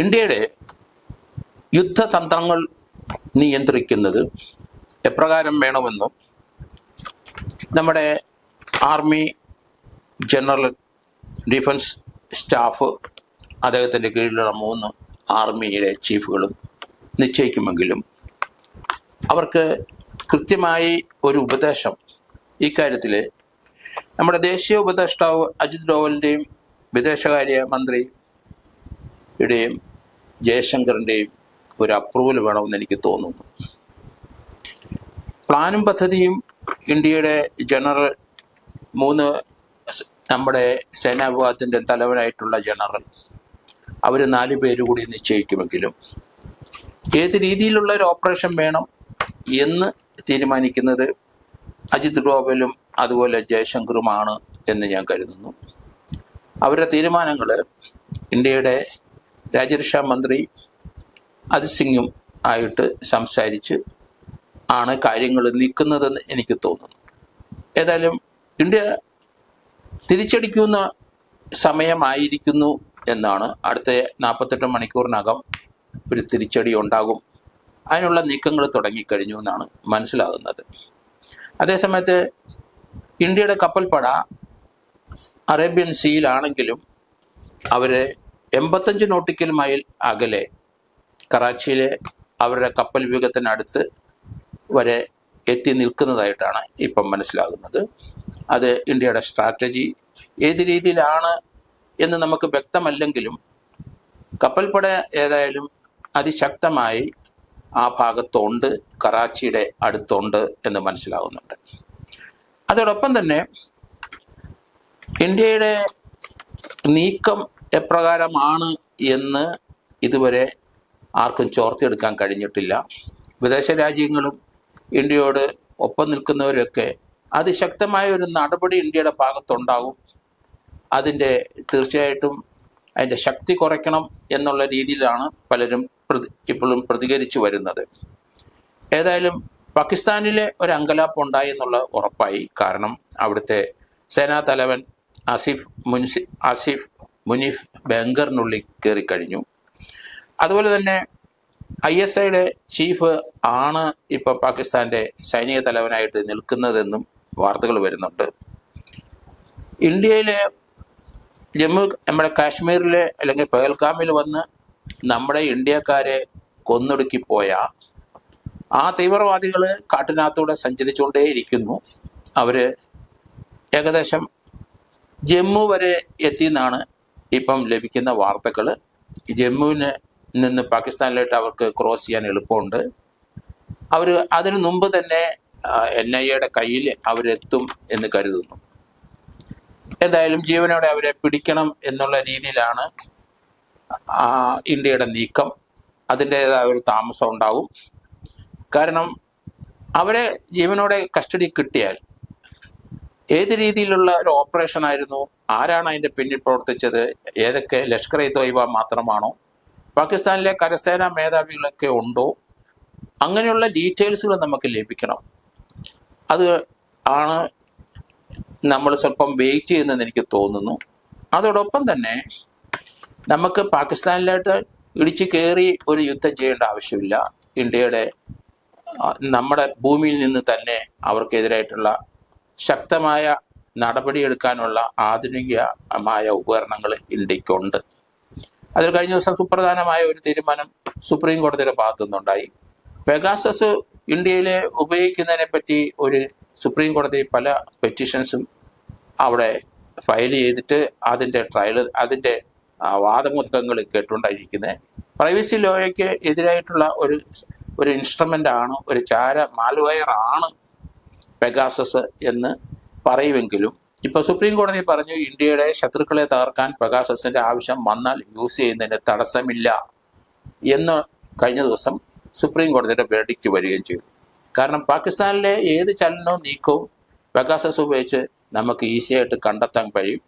ഇന്ത്യയുടെ യുദ്ധതന്ത്രങ്ങൾ നിയന്ത്രിക്കുന്നത് എപ്രകാരം വേണമെന്നും നമ്മുടെ ആർമി ജനറൽ ഡിഫൻസ് സ്റ്റാഫ് അദ്ദേഹത്തിന്റെ കീഴിലുള്ള മൂന്ന് ആർമിയുടെ ചീഫുകളും നിശ്ചയിക്കുമെങ്കിലും അവർക്ക് കൃത്യമായി ഒരു ഉപദേശം ഇക്കാര്യത്തിൽ നമ്മുടെ ദേശീയ ഉപദേഷ്ടാവ് അജിത് ഡോവലിന്റെയും വിദേശകാര്യ മന്ത്രിയുടെയും ജയശങ്കറിന്റെയും ഒരു അപ്രൂവൽ വേണമെന്ന് എനിക്ക് തോന്നുന്നു. പ്ലാനും പദ്ധതിയും ഇന്ത്യയുടെ ജനറൽ മൂന്ന് നമ്മുടെ സേനാ വിഭാഗത്തിന്റെ തലവനായിട്ടുള്ള ജനറൽ അവർ നാല് പേര് കൂടി നിശ്ചയിക്കുമെങ്കിലും ഏത് രീതിയിലുള്ള ഒരു ഓപ്പറേഷൻ വേണം എന്ന് തീരുമാനിക്കുന്നത് അജിത് ഡോവലും അതുപോലെ ജയശങ്കറുമാണ് എന്ന് ഞാൻ കരുതുന്നു. അവരുടെ തീരുമാനങ്ങൾ ഇന്ത്യയുടെ രാജ്യരക്ഷാ മന്ത്രി അജിത് സിംഗും ആയിട്ട് സംസാരിച്ച് ആണ് കാര്യങ്ങൾ നീക്കുന്നതെന്ന് എനിക്ക് തോന്നുന്നു. ഏതായാലും ഇന്ത്യ തിരിച്ചടിക്കുന്ന സമയമായിരിക്കുന്നു എന്നാണ് അടുത്ത നാൽപ്പത്തെട്ട് മണിക്കൂറിനകം ഒരു തിരിച്ചടി ഉണ്ടാകും. അതിനുള്ള നീക്കങ്ങൾ തുടങ്ങിക്കഴിഞ്ഞു എന്നാണ് മനസ്സിലാകുന്നത്. അതേസമയത്ത് ഇന്ത്യയുടെ കപ്പൽപ്പട അറേബ്യൻ സീയിലാണെങ്കിലും അവർ എൺപത്തഞ്ച് നോട്ടിക്കൽ മൈൽ അകലെ കറാച്ചിയിലെ അവരുടെ കപ്പൽ വ്യൂഹത്തിനടുത്ത് വരെ എത്തി നിൽക്കുന്നതായിട്ടാണ് ഇപ്പം മനസ്സിലാകുന്നത്. അത് ഇന്ത്യയുടെ സ്ട്രാറ്റജി. ഏത് രീതിയിലാണ് എന്ന് നമുക്ക് വ്യക്തമല്ലെങ്കിലും കപ്പൽപ്പട ഏതായാലും അതിശക്തമായി ആ ഭാഗത്തുണ്ട് കറാച്ചിയുടെ അടുത്തുണ്ട് എന്ന് മനസ്സിലാകുന്നുണ്ട് അതോടൊപ്പം തന്നെ ഇന്ത്യയുടെ നീക്കം എപ്രകാരമാണ് എന്ന് ഇതുവരെ ആർക്കും ചോർത്തിയെടുക്കാൻ കഴിഞ്ഞിട്ടില്ല. വിദേശ രാജ്യങ്ങളും ഇന്ത്യയോട് ഒപ്പം നിൽക്കുന്നവരൊക്കെ അതിശക്തമായ ഒരു നടപടി ഇന്ത്യയുടെ ഭാഗത്തുണ്ടാകും. അതിന്റെ തീർച്ചയായിട്ടും അതിന്റെ ശക്തി കുറയ്ക്കണം എന്നുള്ള രീതിയിലാണ് പലരും പ്രതി ഇപ്പോഴും പ്രതികരിച്ചു വരുന്നത്. ഏതായാലും പാകിസ്ഥാനിലെ ഒരു അങ്കലാപ്പ് ഉണ്ടായി എന്നുള്ള ഉറപ്പായി. കാരണം അവിടുത്തെ സേനാ തലവൻ ആസിഫ് മുൻസി ആസിഫ് മുനീഫ് ബാങ്കറിനുള്ളിൽ കയറി കഴിഞ്ഞു. അതുപോലെ തന്നെ ഐ എസ് ഐയുടെ ചീഫ് ആണ് ഇപ്പോൾ പാകിസ്ഥാന്റെ സൈനിക തലവനായിട്ട് നിൽക്കുന്നതെന്നും വാർത്തകൾ വരുന്നുണ്ട്. ഇന്ത്യയിലെ ജമ്മു നമ്മുടെ കാശ്മീരിലെ അല്ലെങ്കിൽ പഹൽഗാമിൽ വന്ന് നമ്മുടെ ഇന്ത്യക്കാരെ കൊന്നൊടുക്കിപ്പോയ ആ തീവ്രവാദികൾ കാട്ടിനകത്തൂടെ സഞ്ചരിച്ചുകൊണ്ടേയിരിക്കുന്നു. അവർ ഏകദേശം ജമ്മു വരെ എത്തിയെന്നാണ് ഇപ്പം ലഭിക്കുന്ന വാർത്തകൾ ജമ്മുവിന് നിന്ന് പാകിസ്ഥാനിലോട്ട് അവർക്ക് ക്രോസ് ചെയ്യാൻ എളുപ്പമുണ്ട്. അവർ അതിനു മുമ്പ് തന്നെ എൻ ഐ എയുടെ കയ്യിൽ അവരെത്തും എന്ന് കരുതുന്നു. എന്തായാലും ജീവനോടെ അവരെ പിടിക്കണം എന്നുള്ള രീതിയിലാണ് ഇന്ത്യയുടെ നീക്കം. അതിന്റേതായ ഒരു താമസം ഉണ്ടാവും. കാരണം അവരെ ജീവനോടെ കസ്റ്റഡി കിട്ടിയാൽ ഏത് രീതിയിലുള്ള ഒരു ഓപ്പറേഷൻ ആയിരുന്നു? ആരാണ് അതിന്റെ പിന്നിൽ പ്രവർത്തിച്ചത്? ഏതൊക്കെ ലഷ്കർ ഇ തോയ്ബ മാത്രമാണോ? പാകിസ്ഥാനിലെ കരസേനാ മേധാവികളൊക്കെ ഉണ്ടോ? അങ്ങനെയുള്ള ഡീറ്റെയിൽസുകൾ നമുക്ക് ലഭിക്കണം. അത് ആണ് നമ്മൾ സ്വല്പം വെയിറ്റ് ചെയ്യുന്നതെന്ന് എനിക്ക് തോന്നുന്നു. അതോടൊപ്പം തന്നെ നമുക്ക് പാകിസ്ഥാനിലായിട്ട് ഇടിച്ചു കയറി ഒരു യുദ്ധം ചെയ്യേണ്ട ആവശ്യമില്ല. ഇന്ത്യയുടെ നമ്മുടെ ഭൂമിയിൽ നിന്ന് തന്നെ അവർക്കെതിരായിട്ടുള്ള ശക്തമായ നടപടിയെടുക്കാനുള്ള ആധുനികമായ ഉപകരണങ്ങൾ ഇന്ത്യക്കുണ്ട്. അതിൽ കഴിഞ്ഞ ദിവസം സുപ്രധാനമായ ഒരു തീരുമാനം സുപ്രീം കോടതിയുടെ ഭാഗത്തു നിന്നുണ്ടായി പെഗാസസ് ഇന്ത്യയിൽ ഉപയോഗിക്കുന്നതിനെ പറ്റി ഒരു സുപ്രീം കോടതി പല പെറ്റീഷൻസും അവിടെ ഫയൽ ചെയ്തിട്ട് അതിന്റെ ട്രയൽ അതിന്റെ വാദമുഖങ്ങൾ കേട്ടുകൊണ്ടായിരിക്കുന്നത്. പ്രൈവസി ലോയ്ക്ക് എതിരായിട്ടുള്ള ഒരു ഒരു ഇൻസ്ട്രുമെന്റ് ആണ് ഒരു ചാര മാൽവെയർ ആണ് പെഗാസസ് എന്ന് പറയുമെങ്കിലും ഇപ്പോൾ സുപ്രീം കോടതി പറഞ്ഞു ഇന്ത്യയുടെ ശത്രുക്കളെ തകർക്കാൻ പെഗാസസിന്റെ ആവശ്യം വന്നാൽ യൂസ് ചെയ്യുന്നതിന് തടസ്സമില്ല എന്ന് കഴിഞ്ഞ ദിവസം സുപ്രീം കോടതിയുടെ വേർഡിക്റ്റ് വരികയും ചെയ്തു. കാരണം പാകിസ്ഥാനിലെ ഏത് ചലനവും നീക്കവും പെഗാസസ് ഉപയോഗിച്ച് നമുക്ക് ഈസിയായിട്ട് കണ്ടെത്താൻ കഴിയും.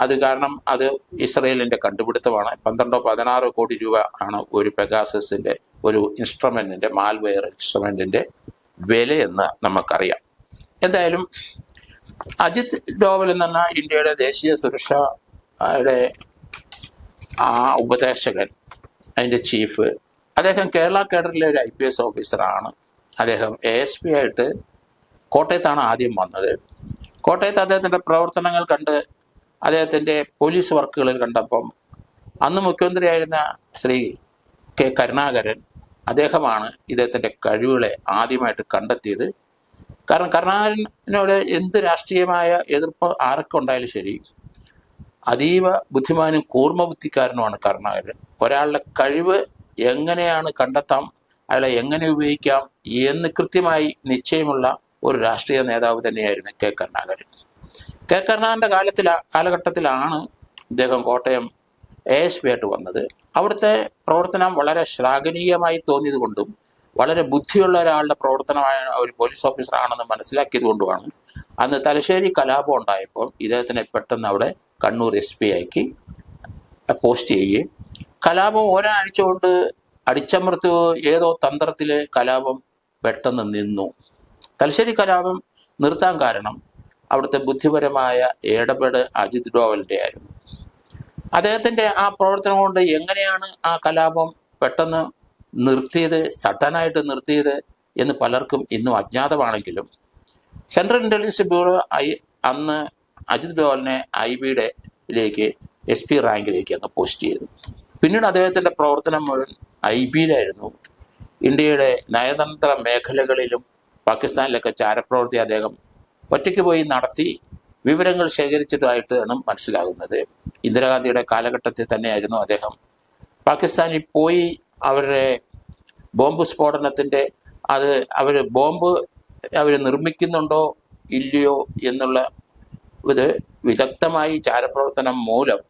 അത് കാരണം അത് ഇസ്രയേലിന്റെ കണ്ടുപിടുത്തമാണ്. പന്ത്രണ്ടോ പതിനാറോ കോടി രൂപ ആണ് ഒരു പെഗാസസിന്റെ ഒരു ഇൻസ്ട്രുമെന്റിന്റെ മാൽവെയർ ഇൻസ്ട്രുമെന്റിന്റെ വിലയെന്ന് നമുക്കറിയാം. എന്തായാലും അജിത് ഡോവൽ എന്ന് പറഞ്ഞ ഇന്ത്യയുടെ ദേശീയ സുരക്ഷയുടെ ആ ഉപദേശകൻ അതിന്റെ ചീഫ് അദ്ദേഹം കേരള കേഡറിലെ ഒരു ഐ പി എസ് ഓഫീസറാണ് അദ്ദേഹം എ എസ് പി ആയിട്ട് കോട്ടയത്താണ് ആദ്യം വന്നത്. കോട്ടയത്ത് അദ്ദേഹത്തിന്റെ പ്രവർത്തനങ്ങൾ കണ്ട് അദ്ദേഹത്തിന്റെ പോലീസ് വർക്കുകളിൽ കണ്ടപ്പം അന്ന് മുഖ്യമന്ത്രിയായിരുന്ന ശ്രീ കെ കരുണാകരൻ അദ്ദേഹമാണ് ഇദ്ദേഹത്തിന്റെ കഴിവുകളെ ആദ്യമായിട്ട് കണ്ടെത്തിയത്. കാരണം കരുണാകരനോട് എന്ത് രാഷ്ട്രീയമായ എതിർപ്പ് ആരൊക്കെ ഉണ്ടായാലും ശരി അതീവ ബുദ്ധിമാനും കൂർമ്മ ബുദ്ധിക്കാരനുമാണ് കരുണാകരൻ ഒരാളുടെ കഴിവ് എങ്ങനെയാണ് കണ്ടെത്താം അയാളെ എങ്ങനെ ഉപയോഗിക്കാം എന്ന് കൃത്യമായി നിശ്ചയമുള്ള ഒരു രാഷ്ട്രീയ നേതാവ് തന്നെയായിരുന്നു കെ കരുണാകരൻ. കെ കരുണാകരന്റെ കാലത്തില കാലഘട്ടത്തിലാണ് ഇദ്ദേഹം കോട്ടയം എ എസ് പി ആയിട്ട് വന്നത്. അവിടുത്തെ പ്രവർത്തനം വളരെ ശ്ലാഘനീയമായി തോന്നിയത് കൊണ്ടും വളരെ ബുദ്ധിയുള്ള ഒരാളുടെ പ്രവർത്തനമായ ഒരു പോലീസ് ഓഫീസറാണെന്ന് മനസ്സിലാക്കിയത് കൊണ്ടുമാണ് അന്ന് തലശ്ശേരി കലാപം ഉണ്ടായപ്പോൾ ഇദ്ദേഹത്തിനെ പെട്ടെന്ന് അവിടെ കണ്ണൂർ എസ് പി ആക്കി പോസ്റ്റ് ചെയ്യുകയും. കലാപം ഒരാഴ്ച കൊണ്ട് അടിച്ചമർത്ത് ഏതോ തന്ത്രത്തിലെ കലാപം പെട്ടെന്ന് നിന്നു. തലശ്ശേരി കലാപം നിർത്താൻ കാരണം അവിടുത്തെ ബുദ്ധിപരമായ ഇടപെട് അജിത് ഡോവലിന്റെ ആയിരുന്നു. അദ്ദേഹത്തിന്റെ ആ പ്രവർത്തനം കൊണ്ട് എങ്ങനെയാണ് ആ കലാപം പെട്ടെന്ന് നിർത്തിയത് സഡനായിട്ട് നിർത്തിയത് എന്ന് പലർക്കും ഇന്നും അജ്ഞാതമാണെങ്കിലും സെൻട്രൽ ഇന്റലിജൻസ് ബ്യൂറോ ഐ അന്ന് അജിത് ഡോവലിനെ ഐ ബിയുടെ ലേക്ക് എസ് പി റാങ്കിലേക്ക് അങ്ങ് പോസ്റ്റ് ചെയ്തു. പിന്നീട് അദ്ദേഹത്തിന്റെ പ്രവർത്തനം മുഴുവൻ ഐ ബിയിലായിരുന്നു. ഇന്ത്യയുടെ നയതന്ത്ര മേഖലകളിലും പാകിസ്ഥാനിലൊക്കെ ചാരപ്രവൃത്തി അദ്ദേഹം ഒറ്റയ്ക്ക് പോയി നടത്തി വിവരങ്ങൾ ശേഖരിച്ചിട്ടായിട്ടാണ് മനസ്സിലാകുന്നത്. ഇന്ദിരാഗാന്ധിയുടെ കാലഘട്ടത്തിൽ തന്നെയായിരുന്നു അദ്ദേഹം പാകിസ്ഥാനിൽ പോയി അവരുടെ ബോംബ് സ്ഫോടനത്തിന്റെ അത് അവർ ബോംബ് അവർ നിർമ്മിക്കുന്നുണ്ടോ ഇല്ലയോ എന്നുള്ള ഇത് വിദഗ്ധമായി ചാരപ്രവർത്തനം മൂലം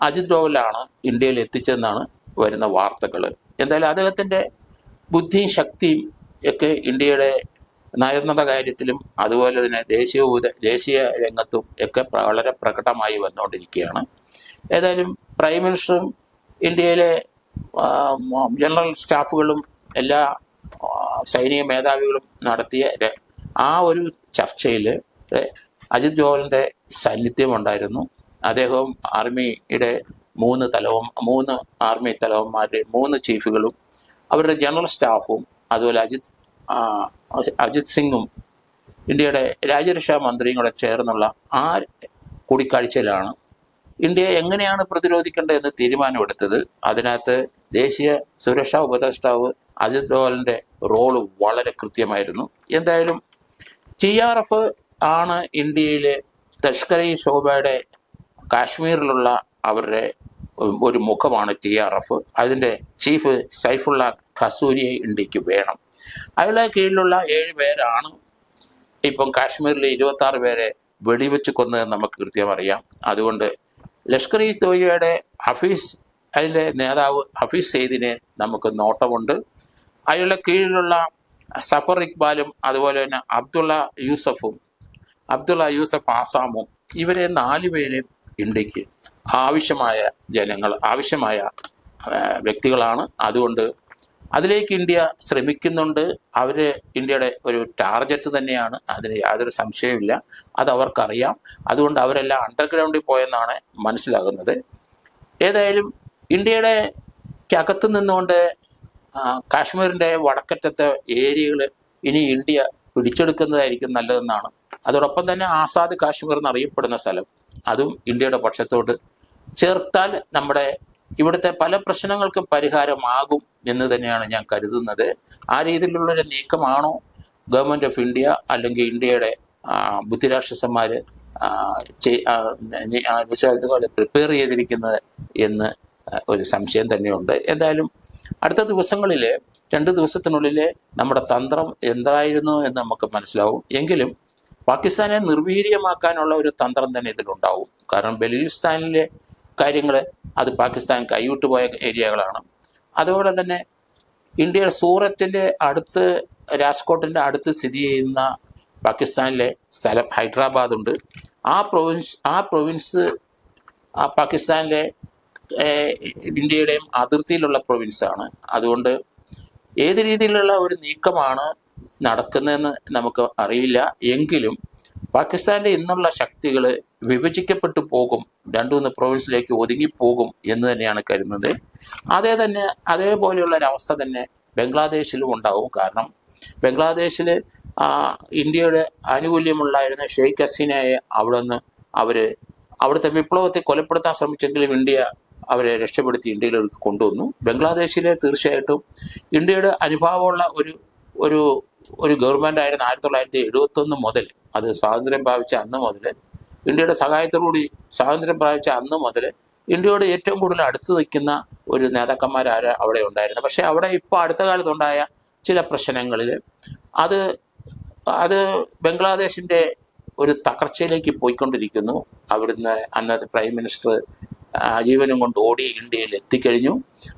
അജിത് ഡോവലാണ് ഇന്ത്യയിൽ എത്തിച്ചെന്നാണ് വരുന്ന വാർത്തകൾ എന്തായാലും അദ്ദേഹത്തിന്റെ ബുദ്ധിയും ശക്തിയും ഒക്കെ ഇന്ത്യയുടെ നയതന്ത്ര കാര്യത്തിലും അതുപോലെ തന്നെ ദേശീയ ദേശീയ രംഗത്തും ഒക്കെ വളരെ പ്രകടമായി വന്നുകൊണ്ടിരിക്കുകയാണ്. ഏതായാലും പ്രൈം മിനിസ്റ്ററും ഇന്ത്യയിലെ ജനറൽ സ്റ്റാഫുകളും എല്ലാ സൈനിക മേധാവികളും നടത്തിയ ആ ഒരു ചർച്ചയിൽ അജിത് ജോവലിന്റെ സാന്നിധ്യം ഉണ്ടായിരുന്നു. അദ്ദേഹവും ആർമിയുടെ മൂന്ന് തലവും മൂന്ന് ആർമി തലവന്മാരുടെ മൂന്ന് ചീഫുകളും അവരുടെ ജനറൽ സ്റ്റാഫും അതുപോലെ അജിത് അജിത് സിംഗും ഇന്ത്യയുടെ രാജ്യരക്ഷാ മന്ത്രിയും കൂടെ ചേർന്നുള്ള ആ കൂടിക്കാഴ്ചയിലാണ് ഇന്ത്യയെ എങ്ങനെയാണ് പ്രതിരോധിക്കേണ്ടത് എന്ന് തീരുമാനമെടുത്തത് അതിനകത്ത് ദേശീയ സുരക്ഷാ ഉപദേഷ്ടാവ് അജിത് ഡോവലിന്റെ റോൾ വളരെ കൃത്യമായിരുന്നു. എന്തായാലും ടി ആർ എഫ് ആണ് ഇന്ത്യയിലെ തഷ്കർ ഇ ശോഭയുടെ കാശ്മീരിലുള്ള അവരുടെ ഒരു മുഖമാണ് ടി ആർ എഫ്. അതിന്റെ ചീഫ് സൈഫുള്ള ഖസൂരിയെ ഇന്ത്യയ്ക്ക് വേണം. അയാളെ കീഴിലുള്ള ഏഴ് പേരാണ് ഇപ്പം കാശ്മീരിൽ ഇരുപത്തി ആറ് പേരെ വെടിവെച്ച് കൊന്നതെന്ന് നമുക്ക് കൃത്യം അറിയാം. അതുകൊണ്ട് ലഷ്കർ ഇ തോയ്യയുടെ ഹഫീസ് അതിന്റെ നേതാവ് ഹഫീസ് സെയ്ദിനെ നമുക്ക് നോട്ടമുണ്ട്. അയാളുടെ കീഴിലുള്ള സഫർ ഇക്ബാലും അതുപോലെ തന്നെ അബ്ദുള്ള യൂസഫും അബ്ദുള്ള യൂസഫ് ആസാമും ഇവരെ നാല് പേരെയും ഇന്ത്യയ്ക്ക് ആവശ്യമായ ജനങ്ങൾ ആവശ്യമായ വ്യക്തികളാണ്. അതുകൊണ്ട് അതിലേക്ക് ഇന്ത്യ ശ്രമിക്കുന്നുണ്ട്. അവർ ഇന്ത്യയുടെ ഒരു ടാർഗറ്റ് തന്നെയാണ്. അതിന് യാതൊരു സംശയമില്ല അത് അവർക്കറിയാം. അതുകൊണ്ട് അവരെല്ലാം അണ്ടർഗ്രൗണ്ടിൽ പോയെന്നാണ് മനസ്സിലാകുന്നത്. ഏതായാലും ഇന്ത്യയുടെ അകത്ത് നിന്നുകൊണ്ട് കാശ്മീരിന്റെ വടക്കറ്റത്തെ ഏരിയകൾ ഇനി ഇന്ത്യ പിടിച്ചെടുക്കുന്നതായിരിക്കും നല്ലതെന്നാണ്. അതോടൊപ്പം തന്നെ ആസാദ് കാശ്മീർ എന്നറിയപ്പെടുന്ന സ്ഥലം. അതും ഇന്ത്യയുടെ പക്ഷത്തോട് ചേർത്താൽ നമ്മുടെ ഇവിടുത്തെ പല പ്രശ്നങ്ങൾക്കും പരിഹാരമാകും എന്ന് തന്നെയാണ് ഞാൻ കരുതുന്നത്. ആ രീതിയിലുള്ളൊരു നീക്കമാണോ ഗവൺമെന്റ് ഓഫ് ഇന്ത്യ അല്ലെങ്കിൽ ഇന്ത്യയുടെ ബുദ്ധിരാക്ഷസന്മാർ പ്രിപ്പയർ ചെയ്തിരിക്കുന്നത് എന്ന് ഒരു സംശയം തന്നെയുണ്ട്. എന്തായാലും അടുത്ത ദിവസങ്ങളിൽ രണ്ട് ദിവസത്തിനുള്ളിൽ നമ്മുടെ തന്ത്രം എന്തായിരുന്നു എന്ന് നമുക്ക് മനസ്സിലാവും. എങ്കിലും പാകിസ്ഥാനെ നിർവീര്യമാക്കാനുള്ള ഒരു തന്ത്രം തന്നെ ഇതിലുണ്ടാവും. കാരണം ബലൂചിസ്ഥാനിലെ കാര്യങ്ങൾ അത് പാകിസ്ഥാൻ കൈവിട്ടു പോയ ഏരിയകളാണ്. അതുപോലെ തന്നെ ഇന്ത്യയുടെ സൂറത്തിന്റെ അടുത്ത് രാജ്കോട്ടിന്റെ അടുത്ത് സ്ഥിതി ചെയ്യുന്ന പാകിസ്ഥാനിലെ സ്ഥലം ഹൈദരാബാദ് ഉണ്ട്. ആ പ്രൊവിൻസ് ആ പ്രൊവിൻസ് ആ പാകിസ്ഥാനിലെ ഇന്ത്യയുടെയും അതിർത്തിയിലുള്ള പ്രൊവിൻസാണ്. അതുകൊണ്ട് ഏത് രീതിയിലുള്ള ഒരു നീക്കമാണ് നടക്കുന്നതെന്ന് നമുക്ക് അറിയില്ല. എങ്കിലും പാകിസ്ഥാന്റെ ഇന്നുള്ള ശക്തികൾ വിഭജിക്കപ്പെട്ടു പോകും രണ്ടു മൂന്ന് പ്രൊവിൻസിലേക്ക് ഒതുങ്ങിപ്പോകും എന്ന് തന്നെയാണ് കരുതുന്നത്. അതേ തന്നെ അതേപോലെയുള്ള ഒരവസ്ഥ തന്നെ ബംഗ്ലാദേശിലും ഉണ്ടാവും. കാരണം ബംഗ്ലാദേശിൽ ഇന്ത്യയുടെ ആനുകൂല്യമുള്ളായിരുന്ന ഷെയ്ഖ് ഹസീനയെ അവിടെ നിന്ന് അവർ അവിടുത്തെ വിപ്ലവത്തെ കൊലപ്പെടുത്താൻ ശ്രമിച്ചെങ്കിലും ഇന്ത്യ അവരെ രക്ഷപ്പെടുത്തി ഇന്ത്യയിലേക്ക് കൊണ്ടുവന്നു. ബംഗ്ലാദേശിലെ തീർച്ചയായിട്ടും ഇന്ത്യയുടെ അനുഭാവമുള്ള ഒരു ഒരു ഒരു ഗവൺമെന്റ് ആയിരുന്നു ആയിരത്തി തൊള്ളായിരത്തി എഴുപത്തൊന്ന് മുതൽ അത് സ്വാതന്ത്ര്യം പ്രാപിച്ച അന്ന് മുതൽ ഇന്ത്യയുടെ സഹായത്തോടുകൂടി സ്വാതന്ത്ര്യം പ്രാപിച്ച അന്ന് മുതൽ ഇന്ത്യയോട് ഏറ്റവും കൂടുതൽ അടുത്ത് നിൽക്കുന്ന ഒരു നേതാക്കന്മാരാര അവിടെ ഉണ്ടായിരുന്നു പക്ഷെ അവിടെ ഇപ്പോൾ അടുത്ത കാലത്തുണ്ടായ ചില പ്രശ്നങ്ങളിൽ അത് അത് ബംഗ്ലാദേശിന്റെ ഒരു തകർച്ചയിലേക്ക് പോയിക്കൊണ്ടിരിക്കുന്നു. അവിടുന്ന് അന്നത്തെ പ്രൈം മിനിസ്റ്റർ ജീവനും കൊണ്ട് ഓടി ഇന്ത്യയിൽ എത്തിക്കഴിഞ്ഞു.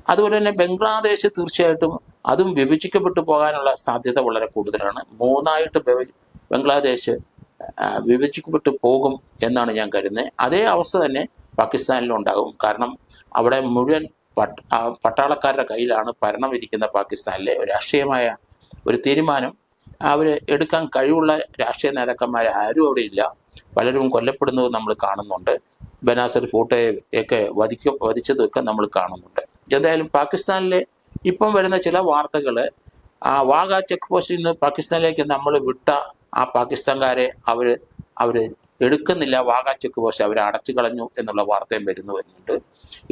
അതുപോലെ തന്നെ ബംഗ്ലാദേശ് തീർച്ചയായിട്ടും അതും വിഭജിക്കപ്പെട്ടു പോകാനുള്ള സാധ്യത വളരെ കൂടുതലാണ്. മൂന്നായിട്ട് ബംഗ്ലാദേശ് വിഭജിക്കപ്പെട്ടു പോകും എന്നാണ് ഞാൻ കരുതുന്നത്. അതേ അവസ്ഥ തന്നെ പാകിസ്ഥാനിലും ഉണ്ടാകും. കാരണം അവിടെ മുഴുവൻ പട്ട പട്ടാളക്കാരുടെ കയ്യിലാണ് ഭരണം ഇരിക്കുന്ന പാകിസ്ഥാനിലെ രാഷ്ട്രീയമായ ഒരു തീരുമാനം. അവർ എടുക്കാൻ കഴിവുള്ള രാഷ്ട്രീയ നേതാക്കന്മാർ ആരും അവിടെ ഇല്ല. പലരും കൊല്ലപ്പെടുന്നത് നമ്മൾ കാണുന്നുണ്ട്. ബനാസർ ഫോട്ടോയെ ഒക്കെ വധിക്ക വധിച്ചതൊക്കെ നമ്മൾ കാണുന്നുണ്ട്. എന്തായാലും പാകിസ്ഥാനിലെ ഇപ്പം വരുന്ന ചില വാർത്തകൾ ആ വാഗ ചെക്ക് പോസ്റ്റിൽ നിന്ന് പാകിസ്ഥാനിലേക്ക് നമ്മൾ വിട്ട ആ പാകിസ്ഥാൻകാരെ അവർ അവർ എടുക്കുന്നില്ല. വാഗ ചെക്ക് പോസ്റ്റ് അവരെ അടച്ചു കളഞ്ഞു എന്നുള്ള വാർത്തയും വരുന്നു വരുന്നുണ്ട്.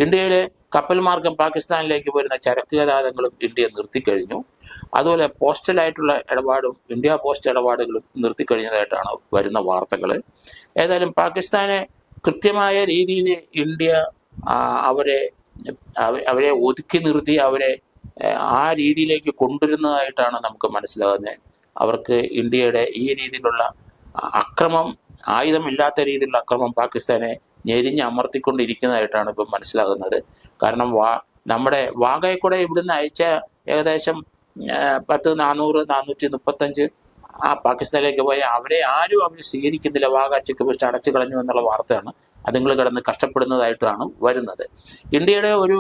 ഇന്ത്യയിലെ കപ്പൽ മാർഗം പാകിസ്ഥാനിലേക്ക് വരുന്ന ചരക്ക് ഗതാഗതങ്ങളും ഇന്ത്യ നിർത്തിക്കഴിഞ്ഞു. അതുപോലെ പോസ്റ്റലായിട്ടുള്ള ഇടപാടും ഇന്ത്യ പോസ്റ്റ് ഇടപാടുകളും നിർത്തിക്കഴിഞ്ഞതായിട്ടാണ് വരുന്ന വാർത്തകൾ ഏതായാലും പാകിസ്ഥാനെ കൃത്യമായ രീതിയിൽ ഇന്ത്യ അവരെ അവരെ ഒതുക്കി നിർത്തി അവരെ ആ രീതിയിലേക്ക് കൊണ്ടുവരുന്നതായിട്ടാണ് നമുക്ക് മനസ്സിലാകുന്നത്. അവർക്ക് ഇന്ത്യയുടെ ഈ രീതിയിലുള്ള അക്രമം ആയുധമില്ലാത്ത രീതിയിലുള്ള അക്രമം പാകിസ്ഥാനെ ഞെരിഞ്ഞ് അമർത്തിക്കൊണ്ടിരിക്കുന്നതായിട്ടാണ് ഇപ്പം മനസ്സിലാകുന്നത്. കാരണം വാ നമ്മുടെ വാഗയെ കൂടെ ഇവിടുന്ന് അയച്ച ഏകദേശം പത്ത് നാനൂറ് നാനൂറ്റി മുപ്പത്തഞ്ച് ആ പാകിസ്ഥാനിലേക്ക് പോയ അവരെ ആരും അവർ സ്വീകരിക്കുന്നില്ല. വാഗ ചെക്ക് പോസ്റ്റ് അടച്ചു കളഞ്ഞു എന്നുള്ള വാർത്തയാണ്. അതുങ്ങൾ കിടന്ന് കഷ്ടപ്പെടുന്നതായിട്ടാണ് വരുന്നത്. ഇന്ത്യയുടെ ഒരു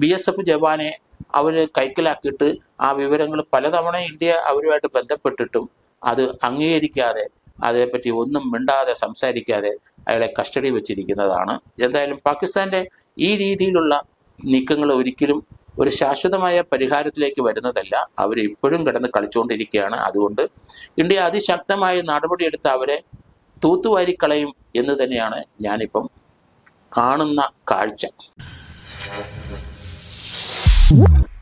ബി എസ് എഫ് ജവാനെ അവർ കൈക്കലാക്കിയിട്ട് ആ വിവരങ്ങൾ പലതവണ ഇന്ത്യ അവരുമായിട്ട് ബന്ധപ്പെട്ടിട്ടും അത് അംഗീകരിക്കാതെ അതേപ്പറ്റി ഒന്നും മിണ്ടാതെ സംസാരിക്കാതെ അയാളെ കസ്റ്റഡി വെച്ചിരിക്കുന്നതാണ്. എന്തായാലും പാകിസ്ഥാന്റെ ഈ രീതിയിലുള്ള നീക്കങ്ങൾ ഒരിക്കലും ഒരു ശാശ്വതമായ പരിഹാരത്തിലേക്ക് വരുന്നതല്ല. അവർ ഇപ്പോഴും കിടന്ന് കളിച്ചുകൊണ്ടിരിക്കുകയാണ് അതുകൊണ്ട് ഇന്ത്യ അതിശക്തമായ നടപടിയെടുത്ത് അവരെ തൂത്തുവാരിക്കളയും എന്ന് തന്നെയാണ് ഞാനിപ്പം കാണുന്ന കാഴ്ച. What?